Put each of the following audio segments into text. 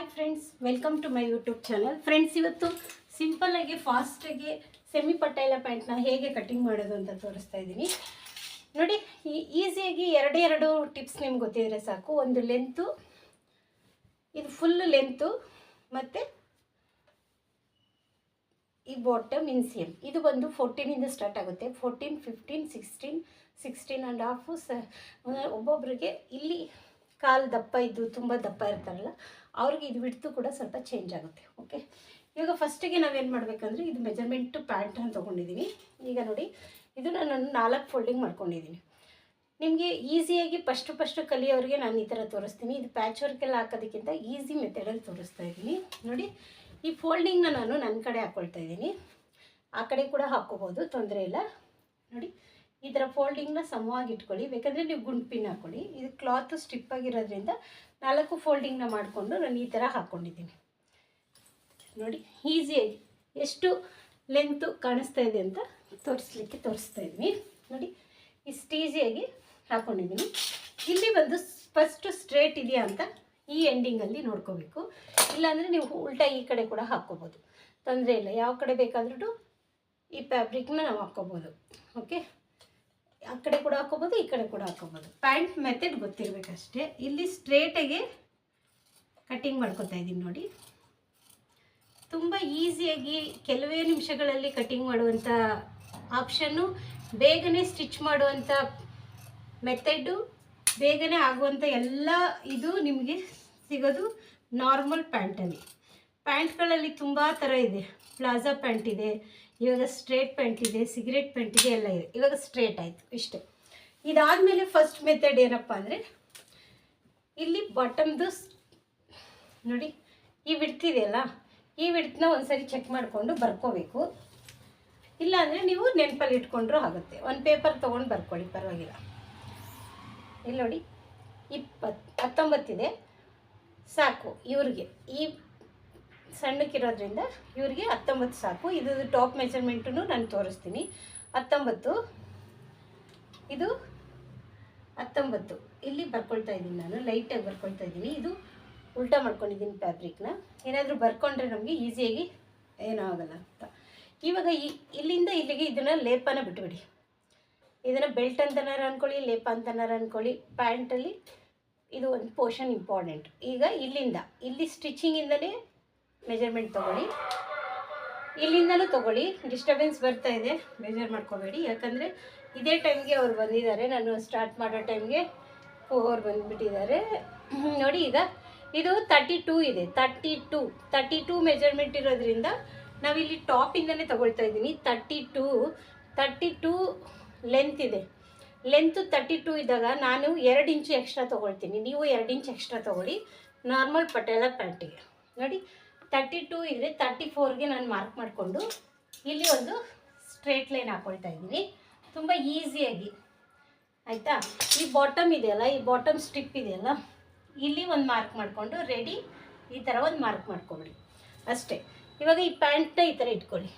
Hi friends welcome to my YouTube channel friends ಇವತ್ತು ಸಿಂಪಲ್ಲಾಗಿ ಫಾಸ್ಟಾಗಿ ಸೆಮಿ ಪಟ್ಟೈಲ ಪ್ಯಾಂಟ್ನ ಹೇಗೆ ಕಟಿಂಗ್ ಮಾಡೋದು ಅಂತ ತೋರಿಸ್ತಾ ಇದ್ದೀನಿ. ನೋಡಿ, ಈ ಈಸಿಯಾಗಿ ಎರಡೇ ಎರಡು ಟಿಪ್ಸ್ ನಿಮ್ಗೆ ಗೊತ್ತಿದ್ರೆ ಸಾಕು. ಒಂದು ಲೆಂತು ಇದು ಫುಲ್ ಲೆಂತು ಮತ್ತು ಈ ಬಾಟಮ್ ಇನ್ಸಿಯಮ್ ಇದು ಬಂದು ಫೋರ್ಟೀನಿಂದ ಸ್ಟಾರ್ಟ್ ಆಗುತ್ತೆ. Fourteen fifteen sixteen sixteen and half ಸ ಒಬ್ಬೊಬ್ಬರಿಗೆ ಇಲ್ಲಿ ಕಾಲು ದಪ್ಪ ಇದ್ದು ತುಂಬ ದಪ್ಪ ಇರ್ತಾರಲ್ಲ, ಅವ್ರಿಗೆ ಇದು ಬಿಡ್ತು ಕೂಡ ಸ್ವಲ್ಪ ಚೇಂಜ್ ಆಗುತ್ತೆ ಓಕೆ ಇವಾಗ ಫಸ್ಟಿಗೆ ನಾವೇನು ಮಾಡಬೇಕಂದ್ರೆ ಇದು ಮೆಜರ್ಮೆಂಟು ಪ್ಯಾಂಟನ್ನು ತೊಗೊಂಡಿದ್ದೀನಿ ಈಗ ನೋಡಿ ಇದು ನಾನು ನಾಲ್ಕು ಫೋಲ್ಡಿಂಗ್ ಮಾಡ್ಕೊಂಡಿದ್ದೀನಿ ನಿಮಗೆ ಈಸಿಯಾಗಿ ಫಸ್ಟು ಫಸ್ಟು ಕಲಿಯೋರಿಗೆ ನಾನು ಈ ಥರ ತೋರಿಸ್ತೀನಿ. ಇದು ಪ್ಯಾಚ್ ವರ್ಕೆಲ್ಲ ಹಾಕೋದಕ್ಕಿಂತ ಈಸಿ ಮೆಥಡಲ್ಲಿ ತೋರಿಸ್ತಾ ಇದ್ದೀನಿ ನೋಡಿ, ಈ ಫೋಲ್ಡಿಂಗ್ನ ನಾನು ನನ್ನ ಕಡೆ ಹಾಕ್ಕೊಳ್ತಾ ಇದ್ದೀನಿ ಆ ಕಡೆ ಕೂಡ ಹಾಕ್ಕೋಬೋದು, ತೊಂದರೆ ಇಲ್ಲ. ನೋಡಿ ಈ ಥರ ಫೋಲ್ಡಿಂಗ್ನ ಸಮವಾಗಿ ಇಟ್ಕೊಳ್ಳಿ. ಬೇಕಾದರೆ ನೀವು ಗುಂಡು ಪಿನ್ ಹಾಕ್ಕೊಳ್ಳಿ ಇದು ಕ್ಲಾತು ಸ್ಟಿಪ್ ಆಗಿರೋದ್ರಿಂದ ನಾಲ್ಕು ಫೋಲ್ಡಿಂಗ್ನ ಮಾಡಿಕೊಂಡು ನಾನು ಈ ಥರ ಹಾಕ್ಕೊಂಡಿದ್ದೀನಿ ನೋಡಿ ಈಸಿಯಾಗಿ ಎಷ್ಟು ಲೆಂತು ಕಾಣಿಸ್ತಾ ಇದೆ ಅಂತ ತೋರಿಸ್ಲಿಕ್ಕೆ ತೋರಿಸ್ತಾ ಇದ್ದೀನಿ. ನೋಡಿ, ಇಷ್ಟು ಈಸಿಯಾಗಿ ಹಾಕ್ಕೊಂಡಿದ್ದೀನಿ ಇಲ್ಲಿ ಬಂದು ಫಸ್ಟು ಸ್ಟ್ರೇಟ್ ಇದೆಯಾ ಅಂತ ಈ ಎಂಡಿಂಗಲ್ಲಿ ನೋಡ್ಕೋಬೇಕು. ಇಲ್ಲಾಂದರೆ ನೀವು ಉಲ್ಟಾ ಈ ಕಡೆ ಕೂಡ ಹಾಕ್ಕೋಬೋದು. ತೊಂದರೆ ಇಲ್ಲ. ಯಾವ ಕಡೆ ಬೇಕಾದ್ರೂ ಈ ಫ್ಯಾಬ್ರಿಕ್ನ ನಾವು ಹಾಕ್ಕೋಬೋದು. ಓಕೆ ಆ ಕಡೆ ಕೂಡ ಹಾಕ್ಕೋಬೋದು ಈ ಕಡೆ ಕೂಡ ಹಾಕ್ಕೋಬೋದು ಪ್ಯಾಂಟ್ ಮೆಥಡ್ ಗೊತ್ತಿರಬೇಕಷ್ಟೇ. ಇಲ್ಲಿ ಸ್ಟ್ರೇಟಾಗಿ ಕಟ್ಟಿಂಗ್ ಮಾಡ್ಕೊತಾ ಇದ್ದೀನಿ ನೋಡಿ. ತುಂಬ ಈಸಿಯಾಗಿ ಕೆಲವೇ ನಿಮಿಷಗಳಲ್ಲಿ ಕಟ್ಟಿಂಗ್ ಮಾಡುವಂಥ ಆಪ್ಷನ್ನು ಬೇಗನೆ ಸ್ಟಿಚ್ ಮಾಡುವಂಥ ಮೆಥಡು ಬೇಗನೆ ಆಗುವಂಥ ಎಲ್ಲ ಇದು ನಿಮಗೆ ಸಿಗೋದು ನಾರ್ಮಲ್ ಪ್ಯಾಂಟಲ್ಲಿ ಪ್ಯಾಂಟ್ಗಳಲ್ಲಿ ತುಂಬ ಥರ ಇದೆ. ಪ್ಲಾಜಾ ಪ್ಯಾಂಟ್ ಇದೆ ಇವಾಗ ಸ್ಟ್ರೇಟ್ ಪ್ಯಾಂಟ್ ಇದೆ, ಸಿಗರೇಟ್ ಪ್ಯಾಂಟ್ ಇದೆ, ಎಲ್ಲ ಇದೆ. ಇವಾಗ ಸ್ಟ್ರೇಟ್ ಆಯಿತು, ಇಷ್ಟೇ. ಇದಾದಮೇಲೆ ಫಸ್ಟ್ ಮೆಥಡ್ ಏನಪ್ಪ ಅಂದರೆ, ಇಲ್ಲಿ ಬಾಟಮ್ದು ನೋಡಿ, ಈ ವಿಡ್ತಿದೆಯಲ್ಲ ಈ ವಿಡ್ತನ್ನ ಒಂದ್ಸರಿ ಚೆಕ್ ಮಾಡಿಕೊಂಡು ಬರ್ಕೋಬೇಕು. ಇಲ್ಲಾಂದರೆ ನೀವು ನೆನಪಲ್ಲಿ ಇಟ್ಕೊಂಡ್ರೂ ಆಗುತ್ತೆ. ಒಂದು ಪೇಪರ್ ತೊಗೊಂಡು ಬರ್ಕೊಳ್ಳಿ, ಪರವಾಗಿಲ್ಲ. ಇಲ್ಲಿ ನೋಡಿ ಇಪ್ಪತ್ತು ಹತ್ತೊಂಬತ್ತಿದೆ. ಸಾಕು, ಇವ್ರಿಗೆ. ಈ ಸಣ್ಣಕ್ಕಿರೋದ್ರಿಂದ ಇವರಿಗೆ ಹತ್ತೊಂಬತ್ತು ಸಾಕು. ಇದು ಟಾಪ್ ಮೆಜರ್ಮೆಂಟು ನಾನು ತೋರಿಸ್ತೀನಿ. ಹತ್ತೊಂಬತ್ತು. ಇದು ಹತ್ತೊಂಬತ್ತು. ಇಲ್ಲಿ ಬರ್ಕೊಳ್ತಾ ಇದ್ದೀನಿ ನಾನು. ಲೈಟಾಗಿ ಬರ್ಕೊಳ್ತಾ ಇದ್ದೀನಿ. ಇದು ಉಲ್ಟಾ ಮಾಡ್ಕೊಂಡಿದ್ದೀನಿ ಫ್ಯಾಬ್ರಿಕ್ನ ಏನಾದರೂ ಬರ್ಕೊಂಡ್ರೆ ನಮಗೆ ಈಸಿಯಾಗಿ ಏನೂ ಆಗಲ್ಲ ಅಂತ. ಇವಾಗ ಇಲ್ಲಿಂದ ಇಲ್ಲಿಗೆ ಇದನ್ನು ಲೇಪನ ಬಿಟ್ಬಿಡಿ. ಇದನ್ನು ಬೆಲ್ಟ್ ಅಂತನಾರು ಅಂದ್ಕೊಳ್ಳಿ ಲೇಪ ಅಂತನಾರು ಅಂದ್ಕೊಳ್ಳಿ ಪ್ಯಾಂಟಲ್ಲಿ ಇದು ಒಂದು ಪೋರ್ಷನ್ ಇಂಪಾರ್ಟೆಂಟ್ ಈಗ ಇಲ್ಲಿಂದ, ಇಲ್ಲಿ ಸ್ಟಿಚಿಂಗಿಂದಲೇ ಮೆಜರ್ಮೆಂಟ್ ತೊಗೊಳ್ಳಿ. ಇಲ್ಲಿಂದಲೂ ತೊಗೊಳ್ಳಿ. ಡಿಸ್ಟರ್ಬೆನ್ಸ್ ಬರ್ತಾ ಇದೆ. ಮೆಜರ್ ಮಾಡ್ಕೋಬೇಡಿ. ಯಾಕಂದರೆ ಇದೇ ಟೈಮ್ಗೆ ಅವ್ರು ಬಂದಿದ್ದಾರೆ. ನಾನು ಸ್ಟಾರ್ಟ್ ಮಾಡೋ ಟೈಮ್ಗೆ ಅವ್ರು ಬಂದುಬಿಟ್ಟಿದ್ದಾರೆ. ನೋಡಿ ಈಗ ಇದು ತರ್ಟಿ ಟೂ ಇದೆ. Thirty two thirty two measurement ಇರೋದ್ರಿಂದ ನಾವಿಲ್ಲಿ ಟಾಪಿಂದನೇ ತೊಗೊಳ್ತಾ ಇದ್ದೀನಿ. Thirty two thirty two length ಇದೆ. ಲೆಂತು ತರ್ಟಿ ಟೂ ಇದ್ದಾಗ ನಾನು ಎರಡು ಇಂಚು ಎಕ್ಸ್ಟ್ರಾ ತೊಗೊಳ್ತೀನಿ. ನೀವು ಎರಡು ಇಂಚು ಎಕ್ಸ್ಟ್ರಾ ತೊಗೊಳ್ಳಿ. ನಾರ್ಮಲ್ ಪಟೇಲ ಪ್ಯಾಂಟಿಗೆ ನೋಡಿ. ತರ್ಟಿ ಟೂ ಇದ್ದರೆ ತರ್ಟಿ ಫೋರ್ಗೆ ನಾನು ಮಾರ್ಕ್ ಮಾಡಿಕೊಂಡು ಇಲ್ಲಿ ಒಂದು ಸ್ಟ್ರೇಟ್ ಲೈನ್ ಹಾಕೊಳ್ತಾ ಇದ್ದೀನಿ. ತುಂಬ ಈಸಿಯಾಗಿ ಆಯಿತಾ? ಈ ಬಾಟಮ್ ಇದೆಯಲ್ಲ, ಈ ಬಾಟಮ್ ಸ್ಟಿಪ್ ಇದೆಯಲ್ಲ, ಇಲ್ಲಿ ಒಂದು ಮಾರ್ಕ್ ಮಾಡಿಕೊಂಡು ರೆಡಿ ಈ ಥರ ಒಂದು ಮಾರ್ಕ್ ಮಾಡ್ಕೊಬಿಡಿ. ಅಷ್ಟೇ. ಇವಾಗ ಈ ಪ್ಯಾಂಟ್ನ ಈ ಥರ ಇಟ್ಕೊಳ್ಳಿ.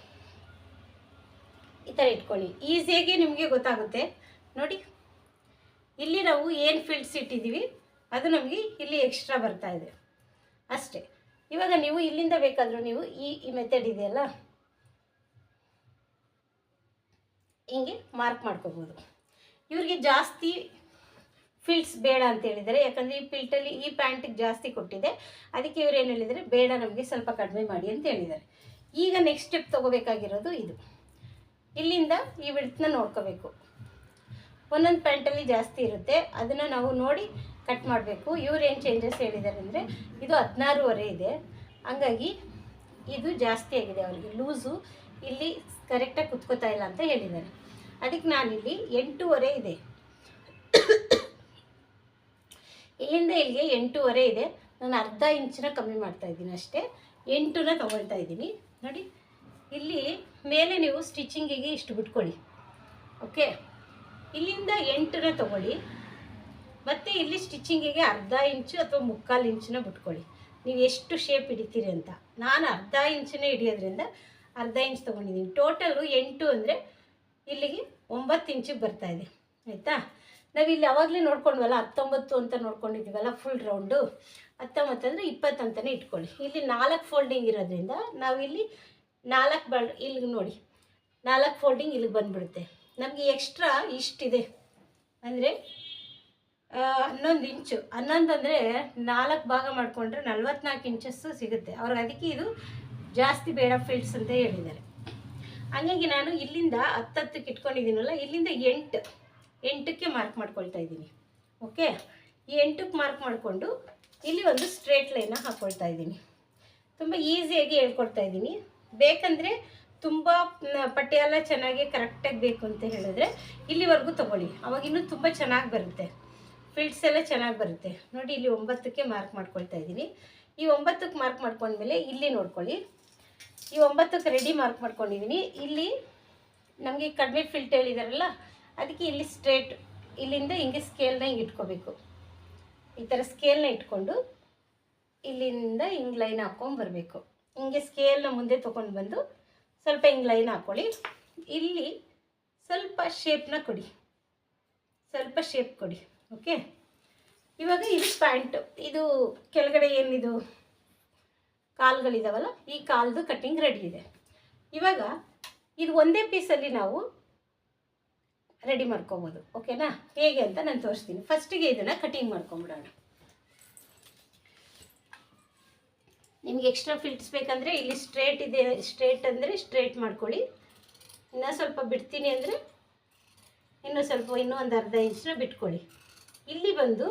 ಈ ಥರ ಇಟ್ಕೊಳ್ಳಿ. ಈಸಿಯಾಗಿ ನಿಮಗೆ ಗೊತ್ತಾಗುತ್ತೆ. ನೋಡಿ, ಇಲ್ಲಿ ನಾವು ಏನು ಫಿಲ್ಡ್ಸ್ ಇಟ್ಟಿದ್ದೀವಿ ಅದು ನಮಗೆ ಇಲ್ಲಿ ಎಕ್ಸ್ಟ್ರಾ ಬರ್ತಾ ಇದೆ. ಅಷ್ಟೇ. ಇವಾಗ ನೀವು ಇಲ್ಲಿಂದ ಬೇಕಾದರೂ ನೀವು ಈ ಈ ಮೆಥಡ್ ಇದೆಯಲ್ಲ? ಹಿಂಗೆ ಮಾರ್ಕ್ ಮಾಡ್ಕೋಬೋದು. ಇವ್ರಿಗೆ ಜಾಸ್ತಿ ಫಿಲ್ಟ್ಸ್ ಬೇಡ ಅಂತ ಹೇಳಿದರೆ ಯಾಕಂದರೆ ಈ ಫಿಲ್ಟಲ್ಲಿ ಈ ಪ್ಯಾಂಟಿಗೆ ಜಾಸ್ತಿ ಕೊಟ್ಟಿದೆ. ಅದಕ್ಕೆ ಇವ್ರು ಏನು ಹೇಳಿದರೆ ಬೇಡ ನಮಗೆ ಸ್ವಲ್ಪ ಕಡಿಮೆ ಮಾಡಿ ಅಂತ ಹೇಳಿದ್ದಾರೆ. ಈಗ ನೆಕ್ಸ್ಟ್ ಸ್ಟೆಪ್ ತೊಗೋಬೇಕಾಗಿರೋದು ಇದು. ಇಲ್ಲಿಂದ ಈ ವಿಡ್ತನ್ನ ನೋಡ್ಕೋಬೇಕು. ಒಂದೊಂದು ಪ್ಯಾಂಟಲ್ಲಿ ಜಾಸ್ತಿ ಇರುತ್ತೆ. ಅದನ್ನು ನಾವು ನೋಡಿ ಕಟ್ ಮಾಡಬೇಕು. ಇವ್ರು ಏನು ಚೇಂಜಸ್ ಹೇಳಿದ್ದಾರೆ ಅಂದರೆ ಇದು ಹದಿನಾರೂವರೆ ಇದೆ. ಹಂಗಾಗಿ ಇದು ಜಾಸ್ತಿ ಆಗಿದೆ ಅವರಿಗೆ. ಲೂಸು ಇಲ್ಲಿ ಕರೆಕ್ಟಾಗಿ ಕುತ್ಕೋತಾ ಇಲ್ಲ ಅಂತ ಹೇಳಿದ್ದಾರೆ. ಅದಕ್ಕೆ ನಾನಿಲ್ಲಿ ಎಂಟೂವರೆ ಇದೆ. ಇಲ್ಲಿಂದ ಇಲ್ಲಿಗೆ ಎಂಟೂವರೆ ಇದೆ. ನಾನು ಅರ್ಧ ಇಂಚನ್ನ ಕಮ್ಮಿ ಮಾಡ್ತಾ ಇದ್ದೀನಿ ಅಷ್ಟೇ. ಎಂಟುನ ತೊಗೊಳ್ತಾ ಇದ್ದೀನಿ. ನೋಡಿ, ಇಲ್ಲಿ ಮೇಲೆ ನೀವು ಸ್ಟಿಚಿಂಗಿಗೆ ಇಷ್ಟು ಬಿಟ್ಕೊಳ್ಳಿ. ಓಕೆ? ಇಲ್ಲಿಂದ ಎಂಟನ್ನ ತೊಗೊಳ್ಳಿ. ಮತ್ತು ಇಲ್ಲಿ ಸ್ಟಿಚಿಂಗಿಗೆ ಅರ್ಧ ಇಂಚು ಅಥವಾ ಮುಕ್ಕಾಲು ಇಂಚನ್ನ ಬಿಟ್ಕೊಳ್ಳಿ. ನೀವು ಎಷ್ಟು ಶೇಪ್ ಹಿಡಿತೀರಿ ಅಂತ. ನಾನು ಅರ್ಧ ಇಂಚನ್ನೇ ಹಿಡಿಯೋದ್ರಿಂದ ಅರ್ಧ ಇಂಚ್ ತೊಗೊಂಡಿದ್ದೀನಿ. ಟೋಟಲು ಎಂಟು ಅಂದರೆ ಇಲ್ಲಿಗೆ ಒಂಬತ್ತು ಇಂಚಿಗೆ ಬರ್ತಾ ಇದೆ. ಆಯಿತಾ? ನಾವಿಲ್ಲಿ ಯಾವಾಗಲೇ ನೋಡ್ಕೊಂಡ್ವಲ್ಲ, ಹತ್ತೊಂಬತ್ತು ಅಂತ ನೋಡ್ಕೊಂಡಿದ್ದೀವಲ್ಲ ಫುಲ್ ರೌಂಡು ಹತ್ತೊಂಬತ್ತು ಅಂದರೆ ಇಪ್ಪತ್ತು ಅಂತಲೇ ಇಟ್ಕೊಳ್ಳಿ. ಇಲ್ಲಿ ನಾಲ್ಕು ಫೋಲ್ಡಿಂಗ್ ಇರೋದ್ರಿಂದ ನಾವಿಲ್ಲಿ ನಾಲ್ಕು ಬಾಲ್ ಇಲ್ಲಿಗೆ ನೋಡಿ. ನಾಲ್ಕು ಫೋಲ್ಡಿಂಗ್ ಇಲ್ಲಿಗೆ ಬಂದುಬಿಡುತ್ತೆ. ನಮಗೆ ಎಕ್ಸ್ಟ್ರಾ ಇಷ್ಟಿದೆ. ಅಂದರೆ ಹನ್ನೊಂದು ಇಂಚು. ಹನ್ನೊಂದು ಅಂದರೆ ನಾಲ್ಕು ಭಾಗ ಮಾಡಿಕೊಂಡ್ರೆ ನಲ್ವತ್ನಾಲ್ಕು ಇಂಚಸ್ಸು ಸಿಗುತ್ತೆ. ಅವ್ರಿಗೆ ಅದಕ್ಕೆ ಇದು ಜಾಸ್ತಿ ಬೇಡ ಫೀಲ್ಡ್ಸ್ ಅಂತ ಹೇಳಿದ್ದಾರೆ. ಹಾಗಾಗಿ ನಾನು ಇಲ್ಲಿಂದ ಹತ್ತತ್ತಕ್ಕೆ ಇಟ್ಕೊಂಡಿದ್ದೀನಲ್ಲ, ಇಲ್ಲಿಂದ ಎಂಟು, ಎಂಟಕ್ಕೆ ಮಾರ್ಕ್ ಮಾಡ್ಕೊಳ್ತಾ ಇದ್ದೀನಿ. ಓಕೆ ಈ ಎಂಟಕ್ಕೆ ಮಾರ್ಕ್ ಮಾಡಿಕೊಂಡು ಇಲ್ಲಿ ಒಂದು ಸ್ಟ್ರೇಟ್ ಲೈನ ಹಾಕ್ಕೊಳ್ತಾ ಇದ್ದೀನಿ. ತುಂಬ ಈಸಿಯಾಗಿ ಹೇಳ್ಕೊಡ್ತಾ ಇದ್ದೀನಿ. ಬೇಕಂದರೆ ತುಂಬ ಪಟ್ಟಿಯೆಲ್ಲ ಚೆನ್ನಾಗಿ ಕರೆಕ್ಟಾಗಿ ಬೇಕು ಅಂತ ಹೇಳಿದ್ರೆ ಇಲ್ಲಿವರೆಗೂ ತೊಗೊಳ್ಳಿ. ಅವಾಗ ಇನ್ನೂ ತುಂಬ ಚೆನ್ನಾಗಿ ಬರುತ್ತೆ. ಫಿಲ್ಡ್ಸ್ ಎಲ್ಲ ಚೆನ್ನಾಗಿ ಬರುತ್ತೆ. ನೋಡಿ, ಇಲ್ಲಿ ಒಂಬತ್ತಕ್ಕೆ ಮಾರ್ಕ್ ಮಾಡ್ಕೊಳ್ತಾ ಇದ್ದೀನಿ. ಈ ಒಂಬತ್ತಕ್ಕೆ ಮಾರ್ಕ್ ಮಾಡ್ಕೊಂಡ್ಮೇಲೆ ಇಲ್ಲಿ ನೋಡ್ಕೊಳ್ಳಿ. ಈ ಒಂಬತ್ತಕ್ಕೆ ರೆಡಿ ಮಾರ್ಕ್ ಮಾಡ್ಕೊಂಡಿದ್ದೀನಿ. ಇಲ್ಲಿ ನಮಗೆ ಕಡಿಮೆ ಫಿಲ್ಟ್ ಹೇಳಿದಾರಲ್ಲ, ಅದಕ್ಕೆ ಇಲ್ಲಿ ಸ್ಟ್ರೇಟ್ ಇಲ್ಲಿಂದ ಹಿಂಗೆ ಸ್ಕೇಲ್ನ ಹಿಂಗೆ ಇಟ್ಕೋಬೇಕು. ಈ ಥರ ಸ್ಕೇಲ್ನ ಇಟ್ಕೊಂಡು ಇಲ್ಲಿಂದ ಹಿಂಗೆ ಲೈನ್ ಹಾಕ್ಕೊಂಡು ಬರಬೇಕು. ಹಿಂಗೆ ಸ್ಕೇಲ್ನ ಮುಂದೆ ತೊಗೊಂಡು ಬಂದು ಸ್ವಲ್ಪ ಹಿಂಗೆ ಲೈನ್ ಹಾಕ್ಕೊಳ್ಳಿ ಇಲ್ಲಿ ಸ್ವಲ್ಪ ಶೇಪ್ನ ಕೊಡಿ. ಸ್ವಲ್ಪ ಶೇಪ್ ಕೊಡಿ. ಓಕೆ ಇವಾಗ ಇದು ಪ್ಯಾಂಟ್ ಇದು ಕೆಳಗಡೆ ಏನಿದು? ಕಾಲುಗಳಿದಾವಲ್ಲ? ಈ ಕಾಲ್ದು ಕಟ್ಟಿಂಗ್ ರೆಡಿ ಇದೆ. ಇವಾಗ ಇದು ಒಂದೇ ಪೀಸಲ್ಲಿ ನಾವು ರೆಡಿ ಮಾಡ್ಕೊಬೋದು. ಓಕೆನಾ ಹೇಗೆ ಅಂತ ನಾನು ತೋರಿಸ್ತೀನಿ. ಫಸ್ಟಿಗೆ ಇದನ್ನು ಕಟಿಂಗ್ ಮಾಡ್ಕೊಂಬಿಡೋಣ. ನಿಮಗೆ ಎಕ್ಸ್ಟ್ರಾ ಫಿಲ್ಟ್ಸ್ ಬೇಕಂದರೆ ಇಲ್ಲಿ ಸ್ಟ್ರೇಟ್ ಇದೆ. ಸ್ಟ್ರೇಟ್ ಅಂದರೆ ಸ್ಟ್ರೇಟ್ ಮಾಡ್ಕೊಳ್ಳಿ. ಇನ್ನೂ ಸ್ವಲ್ಪ ಬಿಡ್ತೀನಿ ಅಂದರೆ ಇನ್ನೂ ಸ್ವಲ್ಪ, ಇನ್ನೂ ಒಂದು ಅರ್ಧ ಇಂಚನ್ನ ಬಿಟ್ಕೊಳ್ಳಿ. ಇಲ್ಲಿ ಬಂದು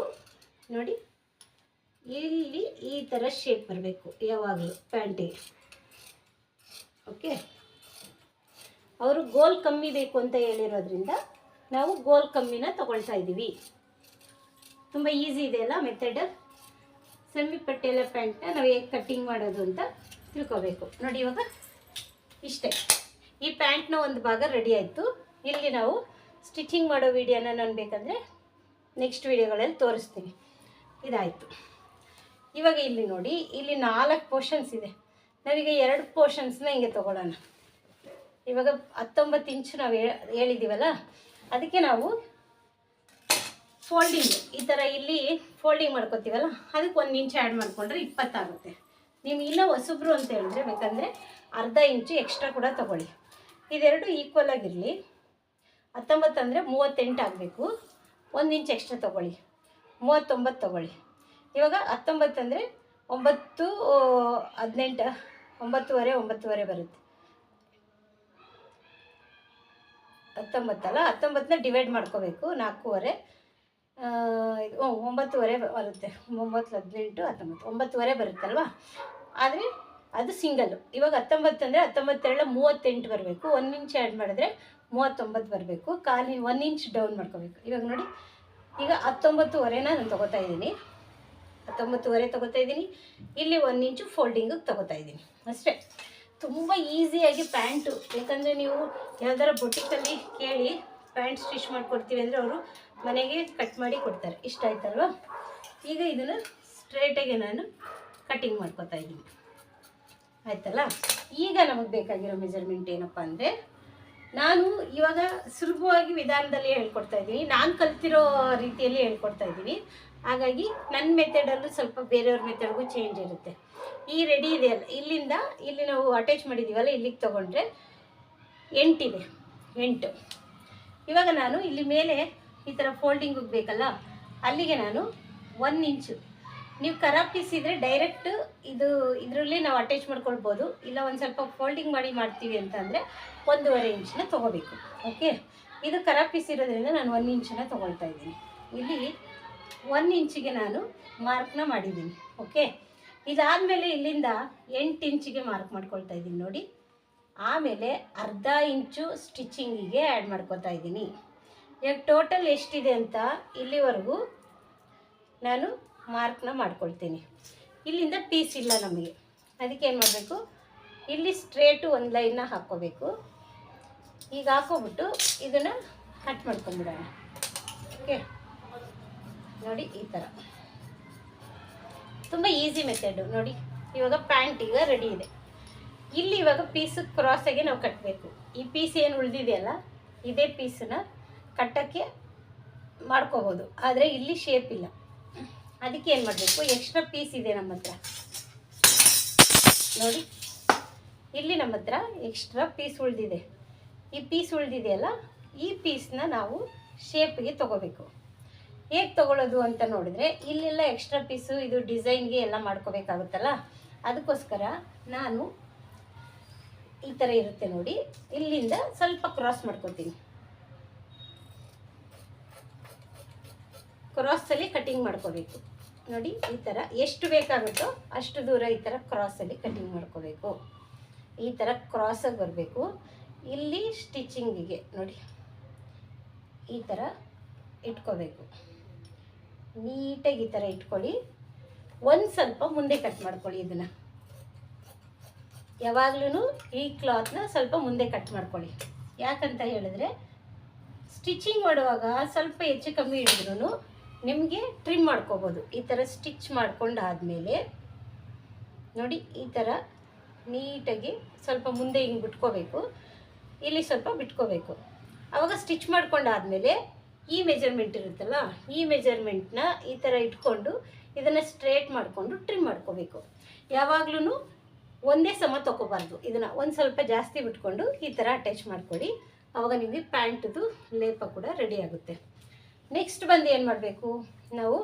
ನೋಡಿ, ಇಲ್ಲಿ ಈ ಥರ ಶೇಪ್ ಬರಬೇಕು ಯಾವಾಗಲೂ ಪ್ಯಾಂಟಿಗೆ ಓಕೆ ಅವರು ಗೋಲ್ ಕಮ್ಮಿ ಬೇಕು ಅಂತ ಹೇಳಿರೋದ್ರಿಂದ ನಾವು ಗೋಲ್ ಕಮ್ಮಿನ ತಗೊಳ್ತಾ ಇದ್ದೀವಿ. ತುಂಬ ಈಸಿ ಇದೆ ಅಲ್ಲ ಮೆಥಡ್ ಸೆಮಿ ಪಟ್ಟೆಲ್ಲ ಪ್ಯಾಂಟ್ನ ನಾವು ಹೇಗೆ ಕಟ್ಟಿಂಗ್ ಮಾಡೋದು ಅಂತ ತಿಳ್ಕೊಬೇಕು. ನೋಡಿ ಇವಾಗ ಇಷ್ಟೇ. ಈ ಪ್ಯಾಂಟ್ನ ಒಂದು ಭಾಗ ರೆಡಿ ಆಯಿತು. ಇಲ್ಲಿ ನಾವು ಸ್ಟಿಚಿಂಗ್ ಮಾಡೋ ವಿಡಿಯೋನ ನಾನು ಬೇಕಂದರೆ ನೆಕ್ಸ್ಟ್ ವಿಡಿಯೋಗಳಲ್ಲಿ ತೋರಿಸ್ತೀನಿ. ಇದಾಯಿತು. ಇವಾಗ ಇಲ್ಲಿ ನೋಡಿ, ಇಲ್ಲಿ ನಾಲ್ಕು ಪೋರ್ಷನ್ಸ್ ಇದೆ. ನಾವೀಗ ಎರಡು ಪೋರ್ಷನ್ಸ್ನ ಹಿಂಗೆ ತೊಗೊಳ್ಳೋಣ ಇವಾಗ ಹತ್ತೊಂಬತ್ತು ಇಂಚು ನಾವು ಹೇಳಿದ್ದೀವಲ್ಲ ಅದಕ್ಕೆ ನಾವು ಫೋಲ್ಡಿಂಗ್ ಈ ಥರ ಇಲ್ಲಿ ಫೋಲ್ಡಿಂಗ್ ಮಾಡ್ಕೋತೀವಲ್ಲ, ಅದಕ್ಕೆ ಒಂದು ಇಂಚ್ ಆ್ಯಡ್ ಮಾಡಿಕೊಂಡ್ರೆ ಇಪ್ಪತ್ತಾಗುತ್ತೆ. ನೀವು ಇನ್ನೂ ಹೊಸಬ್ರು ಅಂತ ಹೇಳಿದ್ರೆ ಬೇಕಂದರೆ ಅರ್ಧ ಇಂಚು ಎಕ್ಸ್ಟ್ರಾ ಕೂಡ ತೊಗೊಳ್ಳಿ. ಇದೆರಡು ಈಕ್ವಲ್ ಆಗಿರಲಿ. ಹತ್ತೊಂಬತ್ತು ಅಂದರೆ ಮೂವತ್ತೆಂಟು ಆಗಬೇಕು. ಒಂದು ಇಂಚ್ ಎಕ್ಸ್ಟ್ರಾ ತೊಗೊಳ್ಳಿ. ಮೂವತ್ತೊಂಬತ್ತು ತೊಗೊಳ್ಳಿ. ಇವಾಗ ಹತ್ತೊಂಬತ್ತು ಅಂದರೆ ಒಂಬತ್ತು ಹದಿನೆಂಟು, ಒಂಬತ್ತುವರೆ ಒಂಬತ್ತುವರೆ ಬರುತ್ತೆ. ಹತ್ತೊಂಬತ್ತಲ್ಲ ಹತ್ತೊಂಬತ್ತನ್ನ ಡಿವೈಡ್ ಮಾಡ್ಕೋಬೇಕು, ನಾಲ್ಕೂವರೆ ಇದು ಒಂಬತ್ತುವರೆ ಬರುತ್ತೆ. ಒಂಬತ್ತು, ಹದಿನೆಂಟು, ಹತ್ತೊಂಬತ್ತು. ಒಂಬತ್ತುವರೆ ಬರುತ್ತಲ್ವಾ? ಆದರೆ ಅದು ಸಿಂಗಲ್ಲು ಇವಾಗ ಹತ್ತೊಂಬತ್ತು ಅಂದರೆ ಹತ್ತೊಂಬತ್ತೆರಡು ಮೂವತ್ತೆಂಟು ಬರಬೇಕು. ಒಂದು ಇಂಚ್ ಆ್ಯಡ್ ಮಾಡಿದ್ರೆ ಮೂವತ್ತೊಂಬತ್ತು ಬರಬೇಕು ಕಾಲಿ ಒನ್ ಇಂಚ್ ಡೌನ್ ಮಾಡ್ಕೋಬೇಕು. ಇವಾಗ ನೋಡಿ, ಈಗ ಹತ್ತೊಂಬತ್ತುವರೆನ ನಾನು ತೊಗೋತಾ ಇದ್ದೀನಿ. ಹತ್ತೊಂಬತ್ತುವರೆ ತೊಗೋತಾ ಇದ್ದೀನಿ. ಇಲ್ಲಿ ಒಂದು ಇಂಚು ಫೋಲ್ಡಿಂಗಿಗೆ ತೊಗೋತಾ ಇದ್ದೀನಿ. ಅಷ್ಟೇ. ತುಂಬ ಈಸಿಯಾಗಿ ಪ್ಯಾಂಟು ಯಾಕಂದರೆ ನೀವು ಯಾವ್ದಾರ ಬೊಟಿಕಲ್ಲಿ ಕೇಳಿ ಪ್ಯಾಂಟ್ ಸ್ಟಿಚ್ ಮಾಡಿಕೊಡ್ತೀವಿ ಅಂದರೆ ಅವರು ಮನೆಗೆ ಕಟ್ ಮಾಡಿ ಕೊಡ್ತಾರೆ. ಇಷ್ಟ ಆಯ್ತಲ್ವ? ಈಗ ಇದನ್ನು ಸ್ಟ್ರೇಟಾಗಿ ನಾನು ಕಟ್ಟಿಂಗ್ ಮಾಡ್ಕೋತಾ ಇದ್ದೀನಿ. ಆಯ್ತಲ್ಲ? ಈಗ ನಮಗೆ ಬೇಕಾಗಿರೋ ಮೆಜರ್ಮೆಂಟ್ ಏನಪ್ಪ ಅಂದರೆ ನಾನು ಇವಾಗ ಸುಲಭವಾಗಿ ವಿಧಾನದಲ್ಲಿ ಹೇಳ್ಕೊಡ್ತಾ ಇದ್ದೀನಿ. ನಾನು ಕಲ್ತಿರೋ ರೀತಿಯಲ್ಲಿ ಹೇಳ್ಕೊಡ್ತಾ ಇದ್ದೀನಿ. ಹಾಗಾಗಿ ನನ್ನ ಮೆಥಡಲ್ಲೂ ಸ್ವಲ್ಪ ಬೇರೆಯವ್ರ ಮೆಥಡ್ಗೂ ಚೇಂಜ್ ಇರುತ್ತೆ. ಈ ರೆಡಿ ಇದೆಯಲ್ಲ ಇಲ್ಲಿಂದ ಇಲ್ಲಿ ನಾವು ಅಟ್ಯಾಚ್ ಮಾಡಿದ್ದೀವಲ್ಲ ಇಲ್ಲಿಗೆ ತೊಗೊಂಡ್ರೆ ಎಂಟಿದೆ, ಎಂಟು. ಇವಾಗ ನಾನು ಇಲ್ಲಿ ಮೇಲೆ ಈ ಥರ ಫೋಲ್ಡಿಂಗ್ ಬೇಕಲ್ಲ, ಅಲ್ಲಿಗೆ ನಾನು ಒನ್ ಇಂಚು ನೀವು ಕರಾಬ್ ಪೀಸ್ ಇದ್ದರೆ ಡೈರೆಕ್ಟ್ ಇದು ಇದರಲ್ಲಿ ನಾವು ಅಟ್ಯಾಚ್ ಮಾಡ್ಕೊಳ್ಬೋದು. ಇಲ್ಲ ಒಂದು ಸ್ವಲ್ಪ ಫೋಲ್ಡಿಂಗ್ ಮಾಡಿ ಮಾಡ್ತೀವಿ ಅಂತಂದರೆ ಒಂದೂವರೆ ಇಂಚನ್ನ ತೊಗೋಬೇಕು. ಓಕೆ ಇದು ಕರಾಬ್ ಪೀಸ್ ಇರೋದ್ರಿಂದ ನಾನು ಒಂದು ಇಂಚನ್ನ ತೊಗೊಳ್ತಾ ಇದ್ದೀನಿ. ಇಲ್ಲಿ ಒಂದು ಇಂಚಿಗೆ ನಾನು ಮಾರ್ಕ್ನ ಮಾಡಿದ್ದೀನಿ. ಓಕೆ ಇದಾದಮೇಲೆ ಇಲ್ಲಿಂದ ಎಂಟು ಇಂಚಿಗೆ ಮಾರ್ಕ್ ಮಾಡ್ಕೊಳ್ತಾ ಇದ್ದೀನಿ ನೋಡಿ. ಆಮೇಲೆ ಅರ್ಧ ಇಂಚು ಸ್ಟಿಚಿಂಗಿಗೆ ಆ್ಯಡ್ ಮಾಡ್ಕೊತಾ ಇದ್ದೀನಿ. ಈಗ ಟೋಟಲ್ ಎಷ್ಟಿದೆ ಅಂತ ಇಲ್ಲಿವರೆಗೂ ನಾನು ಮಾರ್ಕ್ನ ಮಾಡ್ಕೊಳ್ತೀನಿ. ಇಲ್ಲಿಂದ ಪೀಸ್ ಇಲ್ಲ ನಮಗೆ. ಅದಕ್ಕೆ ಏನು ಮಾಡಬೇಕು? ಇಲ್ಲಿ ಸ್ಟ್ರೇಟು ಒಂದು ಲೈನ್ನ ಹಾಕ್ಕೋಬೇಕು. ಈಗ ಹಾಕೋಬಿಟ್ಟು ಇದನ್ನು ಕಟ್ ಮಾಡ್ಕೊಂಬಿಡೋಣ. ಓಕೆ ನೋಡಿ ಈ ಥರ ತುಂಬ ಈಸಿ ಮೆಥಡು ನೋಡಿ, ಇವಾಗ ಪ್ಯಾಂಟ್ ಈಗ ರೆಡಿ ಇದೆ. ಇಲ್ಲಿ ಇವಾಗ ಪೀಸು ಕ್ರಾಸಾಗಿ ನಾವು ಕಟ್ಟಬೇಕು ಈ ಪೀಸ್ ಏನು ಉಳಿದಿದೆಯಲ್ಲ ಇದೇ ಪೀಸನ್ನ ಕಟ್ಟೋಕ್ಕೆ ಮಾಡ್ಕೋಬೋದು. ಆದರೆ ಇಲ್ಲಿ ಶೇಪ್ ಇಲ್ಲ. ಅದಕ್ಕೆ ಏನು ಮಾಡಬೇಕು? ಎಕ್ಸ್ಟ್ರಾ ಪೀಸ್ ಇದೆ ನಮ್ಮ ಹತ್ರ. ನೋಡಿ. ಇಲ್ಲಿ ನಮ್ಮ ಹತ್ರ ಎಕ್ಸ್ಟ್ರಾ ಪೀಸ್ ಉಳಿದಿದೆ. ಈ ಪೀಸ್ ಉಳಿದಿದೆಯಲ್ಲ, ಈ ಪೀಸ್ನ ನಾವು ಶೇಪ್ಗೆ ತಗೋಬೇಕು. ಹೇಗೆ ತಗೊಳ್ಳೋದು ಅಂತ ನೋಡಿದ್ರೆ, ಇಲ್ಲೆಲ್ಲ ಎಕ್ಸ್ಟ್ರಾ ಪೀಸು ಇದು ಡಿಸೈನ್ಗೆ ಎಲ್ಲ ಮಾಡ್ಕೋಬೇಕಾಗುತ್ತಲ್ಲ? ಅದಕ್ಕೋಸ್ಕರ ನಾನು ಈ ಥರ ಇರುತ್ತೆ ನೋಡಿ. ಇಲ್ಲಿಂದ ಸ್ವಲ್ಪ ಕ್ರಾಸ್ ಮಾಡ್ಕೊತೀನಿ. ಕ್ರಾಸಲ್ಲಿ ಕಟಿಂಗ್ ಮಾಡ್ಕೋಬೇಕು. ನೋಡಿ, ಈ ಥರ ಎಷ್ಟು ಬೇಕಾಗುತ್ತೋ ಅಷ್ಟು ದೂರ ಈ ಥರ ಕ್ರಾಸಲ್ಲಿ ಕಟಿಂಗ್ ಮಾಡ್ಕೋಬೇಕು. ಈ ಥರ ಕ್ರಾಸಾಗಿ ಬರಬೇಕು. ಇಲ್ಲಿ ಸ್ಟಿಚಿಂಗಿಗೆ ನೋಡಿ, ಈ ಥರ ಇಟ್ಕೋಬೇಕು. ನೀಟಾಗಿ ಈ ಥರ ಇಟ್ಕೊಳ್ಳಿ. ಒಂದು ಸ್ವಲ್ಪ ಮುಂದೆ ಕಟ್ ಮಾಡ್ಕೊಳ್ಳಿ ಇದನ್ನು. ಯಾವಾಗ್ಲೂ ಈ ಕ್ಲಾತ್ನ ಸ್ವಲ್ಪ ಮುಂದೆ ಕಟ್ ಮಾಡ್ಕೊಳ್ಳಿ. ಯಾಕಂತ ಹೇಳಿದ್ರೆ ಸ್ಟಿಚಿಂಗ್ ಮಾಡುವಾಗ ಸ್ವಲ್ಪ ಹೆಚ್ಚು ಕಮ್ಮಿ ಹಿಡಿದ್ರೂ ನಿಮಗೆ ಟ್ರಿಮ್ ಮಾಡ್ಕೋಬೋದು. ಈ ಥರ ಸ್ಟಿಚ್ ಮಾಡ್ಕೊಂಡಾದಮೇಲೆ ನೋಡಿ, ಈ ಥರ ನೀಟಾಗಿ ಸ್ವಲ್ಪ ಮುಂದೆ ಹಿಂಗೆ ಬಿಟ್ಕೋಬೇಕು. ಇಲ್ಲಿ ಸ್ವಲ್ಪ ಬಿಟ್ಕೋಬೇಕು. ಆವಾಗ ಸ್ಟಿಚ್ ಮಾಡ್ಕೊಂಡಾದಮೇಲೆ ಈ ಮೆಜರ್ಮೆಂಟ್ ಇರುತ್ತಲ್ಲ, ಈ ಮೆಜರ್ಮೆಂಟ್ನ ಈ ಥರ ಇಟ್ಕೊಂಡು ಇದನ್ನು ಸ್ಟ್ರೇಟ್ ಮಾಡಿಕೊಂಡು ಟ್ರಿಮ್ ಮಾಡ್ಕೋಬೇಕು. ಯಾವಾಗ್ಲೂ ಒಂದೇ ಸಮ ತೊಗೋಬಾರ್ದು ಇದನ್ನು ಒಂದು ಸ್ವಲ್ಪ ಜಾಸ್ತಿ ಬಿಟ್ಕೊಂಡು ಈ ಥರ ಅಟ್ಯಾಚ್ ಮಾಡ್ಕೊಳ್ಳಿ. ಆವಾಗ ನಿಮಗೆ ಪ್ಯಾಂಟ್ದು ಲೇಪ ಕೂಡ ರೆಡಿ ಆಗುತ್ತೆ. ನೆಕ್ಸ್ಟ್ ಬಂದು ಏನು ಮಾಡಬೇಕು? ನಾವು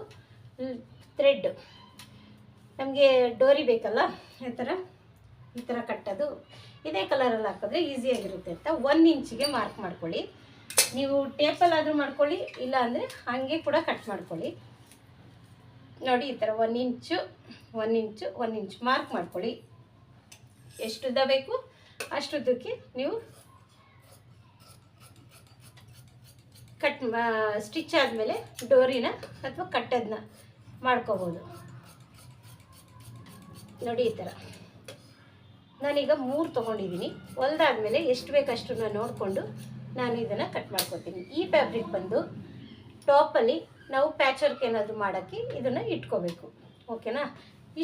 ಥ್ರೆಡ್ ನಮಗೆ ಡೋರಿ ಬೇಕಲ್ಲ? ಈ ಥರ ಈ ಥರ ಕಟ್ಟೋದು. ಇದೇ ಕಲರಲ್ಲಿ ಹಾಕಿದ್ರೆ ಈಸಿಯಾಗಿರುತ್ತೆ ಅಂತ ಒನ್ ಇಂಚಿಗೆ ಮಾರ್ಕ್ ಮಾಡ್ಕೊಳ್ಳಿ. ನೀವು ಟೇಪಲ್ಲಾದರೂ ಮಾಡ್ಕೊಳ್ಳಿ ಇಲ್ಲ ಅಂದರೆ ಹಾಗೆ ಕೂಡ ಕಟ್ ಮಾಡ್ಕೊಳ್ಳಿ. ನೋಡಿ, ಈ ಥರ one inch one inch one inch mark ಮಾಡ್ಕೊಳ್ಳಿ. ಎಷ್ಟು ಉದ್ದ ಬೇಕು, ಅಷ್ಟುದ್ದಕ್ಕೆ ನೀವು ಕಟ್ ಸ್ಟಿಚ್ ಆದಮೇಲೆ ಡೋರಿನ ಅಥವಾ ಕಟ್ಟೋದನ್ನ ಮಾಡ್ಕೋಬೋದು. ನೋಡಿ ಈ ಥರ. ನಾನೀಗ ಮೂರು ತೊಗೊಂಡಿದ್ದೀನಿ ಹೊಲ್ದಾದ್ಮೇಲೆ ಎಷ್ಟು ಬೇಕಷ್ಟು ನೋಡಿಕೊಂಡು ನಾನು ಇದನ್ನು ಕಟ್ ಮಾಡ್ಕೊತೀನಿ. ಈ ಫ್ಯಾಬ್ರಿಕ್ ಬಂದು ಟಾಪಲ್ಲಿ ನಾವು ಪ್ಯಾಚ್ ವರ್ಕ್ ಏನಾದರೂ ಮಾಡೋಕ್ಕೆ ಇದನ್ನು ಇಟ್ಕೋಬೇಕು. ಓಕೆನಾ?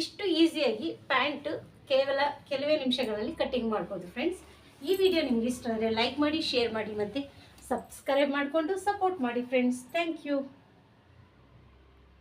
ಇಷ್ಟು ಈಸಿಯಾಗಿ ಪ್ಯಾಂಟ್ ಕೇವಲ ಕೆಲವೇ ನಿಮಿಷಗಳಲ್ಲಿ ಕಟ್ಟಿಂಗ್ ಮಾಡ್ಬೋದು ಫ್ರೆಂಡ್ಸ್ ಈ ವಿಡಿಯೋ ನಿಮ್ಗೆ ಇಷ್ಟ ಆದರೆ ಲೈಕ್ ಮಾಡಿ ಶೇರ್ ಮಾಡಿ ಮತ್ತು ಸಬ್ಸ್ಕ್ರೈಬ್ ಮಾಡಿಕೊಂಡು ಸಪೋರ್ಟ್ ಮಾಡಿ ಫ್ರೆಂಡ್ಸ್ ಥ್ಯಾಂಕ್ ಯು